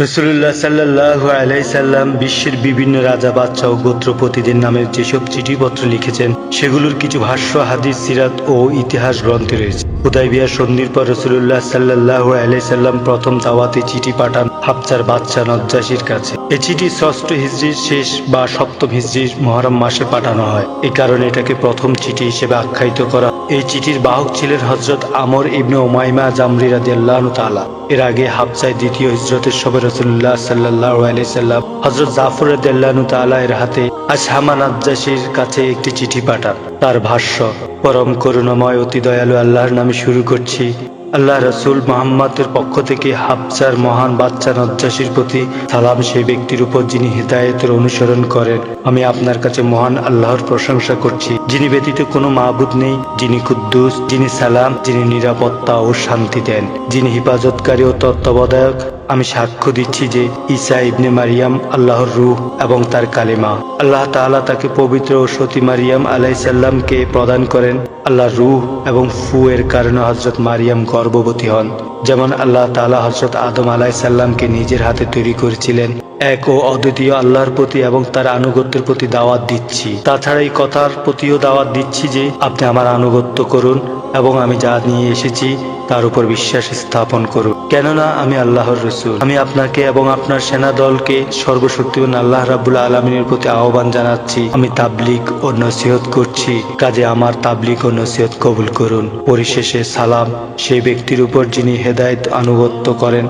রসুল্লাহ সাল্লাহ আলাইসাল্লাম বিশ্বের বিভিন্ন রাজা, বাদশাহ ও গোত্রপতিদের নামে যেসব চিঠিপত্র লিখেছেন, সেগুলোর কিছু ভাষ্য, হাদিস, সিরাত ও ইতিহাস গ্রন্থে রয়েছে। হুদাইবিয়া সন্ধির পর রসুল্লাহ সাল্লাহ আলাইসাল্লাম প্রথম দাওয়াতে চিঠি পাঠান হাফচার বাদশা নজ্জাসির কাছে। এই চিঠি ষষ্ঠ হিজড়ির শেষ বা সপ্তম হিজড়ির মহরম মাসে পাঠানো হয়। এই কারণে এটাকে প্রথম চিঠি হিসেবে আখ্যায়িত করা। এই চিঠির বাহক ছিলেন হজরত আমর ইবনে ওমাইমা জামরি রাদিয়াল্লাহু তাআলা। এর আগে হাফসায় দ্বিতীয় হিজরতের সময় রসুল্লাহ সাল্লাহ আলাইসাল্লাম হজরত জাফর রাদিয়াল্লাহু তাআলা এর হাতে আসহামা নাজ্জাসির কাছে একটি চিঠি পাঠান। তার ভাষ্য পরম করুণাময় অতি দয়ালু আল্লাহর নামে শুরু করছি। আল্লাহ রসুল মোহাম্মদের পক্ষ থেকে হাফসার মহান বাচ্চা নজ্জাসির প্রতি সালাম সেই ব্যক্তির উপর যিনি হৃদায়তের অনুসরণ করেন। আমি আপনার কাছে মহান আল্লাহর প্রশংসা করছি। যিনি ব্যতীত কোনো মাহবুদ নেই, যিনি কুদ্দুস, যিনি সালাম, যিনি নিরাপত্তা ও শান্তি দেন। যিনি হিফাজতকারী ও তত্ত্বাবধায়ক, আমি সাক্ষ্য দিচ্ছি যে ঈসা ইবনে মারিয়াম আল্লাহর রূহ এবং তার কালেমা। আল্লাহ তাআলা তাকে পবিত্র ও সতী মারিয়াম আলাইসাল্লামকে প্রদান করেন। আল্লাহ রুহ এবং ফু এর কারণে হজরত মারিয়াম গর্ভবতী হন। যেমন আল্লাহ তাআলা হজরত আদম আলাইসাল্লামকে নিজের হাতে তৈরি করেছিলেন। এক ও অদ্বিতীয় আল্লাহর প্রতি এবং তার আনুগত্যের প্রতি দাওয়াত দিচ্ছি। তাছাড়া এই কথার প্রতিও দাওয়াত দিচ্ছি যে, আপনি আমার আনুগত্য করুন এবং আমি যা নিয়ে এসেছি তার উপর বিশ্বাস স্থাপন করুন। কেননা আমি আল্লাহর রসুল। আমি আপনাকে এবং আপনার সেনা দলকে সর্বশক্তিমান আল্লাহ রাবুল আলমিনের প্রতি আহ্বান জানাচ্ছি। আমি তাবলিক ও নসিহত করছি। কাজে আমার তাবলিক ও নসিহত কবুল করুন। পরিশেষে সালাম। সেই ব্যক্তির উপর যিনি হেদায়েত আনুগত্য করেন